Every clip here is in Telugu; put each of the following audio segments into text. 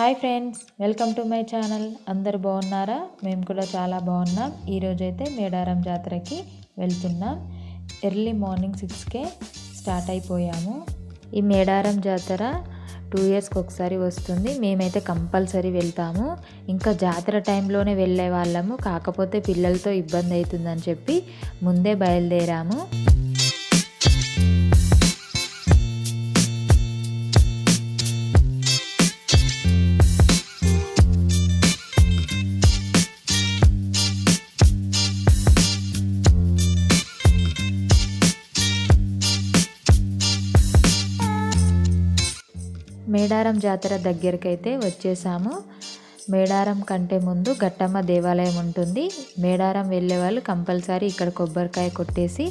Hi friends welcome to my channel. అందరు బాగున్నారా? మేము కూడా చాలా బాగున్నాం. ఈరోజైతే మేడారం జాతరకి వెళ్తున్నాం. ఎర్లీ మార్నింగ్ సిక్స్కే స్టార్ట్ అయిపోయాము. ఈ మేడారం జాతర టూ ఇయర్స్కి ఒకసారి వస్తుంది. మేమైతే కంపల్సరీ వెళ్తాము. ఇంకా జాతర టైంలోనే వెళ్ళే వాళ్ళము. కాకపోతే పిల్లలతో ఇబ్బంది అవుతుందని చెప్పి ముందే బయలుదేరాము. మేడారం జాతర దగ్గరకైతే వచ్చేసాము. మేడారం కంటే ముందు గట్టమ్మ దేవాలయం ఉంటుంది. మేడారం వెళ్ళే వాళ్ళు కంపల్సరీ ఇక్కడ కొబ్బరికాయ కొట్టేసి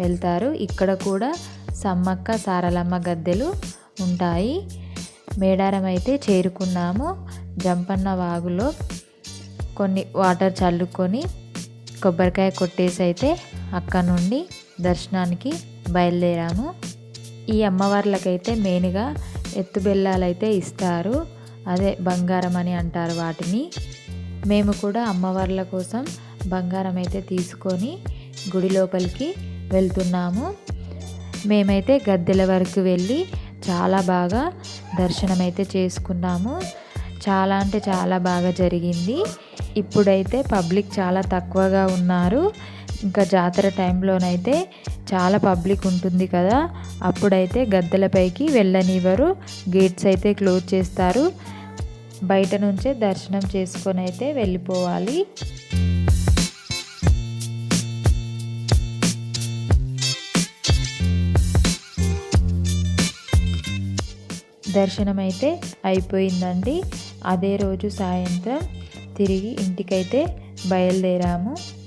వెళ్తారు. ఇక్కడ కూడా సమ్మక్క సారలమ్మ గద్దెలు ఉంటాయి. మేడారం అయితే చేరుకున్నాము. జంపన్న వాగులో కొన్ని వాటర్ చల్లుకొని కొబ్బరికాయ కొట్టేసి అయితే అక్కడ నుండి దర్శనానికి బయలుదేరాము. ఈ అమ్మవార్లకైతే మెయిన్గా ఎత్తు బెల్లాలు అయితే ఇస్తారు. అదే బంగారం అని అంటారు వాటిని. మేము కూడా అమ్మవార్ల కోసం బంగారం అయితే తీసుకొని గుడి లోపలికి వెళ్తున్నాము. మేమైతే గద్దెల వరకు వెళ్ళి చాలా బాగా దర్శనం అయితే చేసుకున్నాము. చాలా అంటే చాలా బాగా జరిగింది. ఇప్పుడైతే పబ్లిక్ చాలా తక్కువగా ఉన్నారు. ఇంకా జాతర టైంలోనైతే చాలా పబ్లిక్ ఉంటుంది కదా. అప్పుడైతే గద్దెలపైకి వెళ్ళనివ్వరు. గేట్స్ అయితే క్లోజ్ చేస్తారు. బయట నుంచే దర్శనం చేసుకొని అయితే వెళ్ళిపోవాలి. దర్శనం అయితే అయిపోయిందండి. అదే రోజు సాయంత్రం తిరిగి ఇంటికైతే బయలుదేరాము.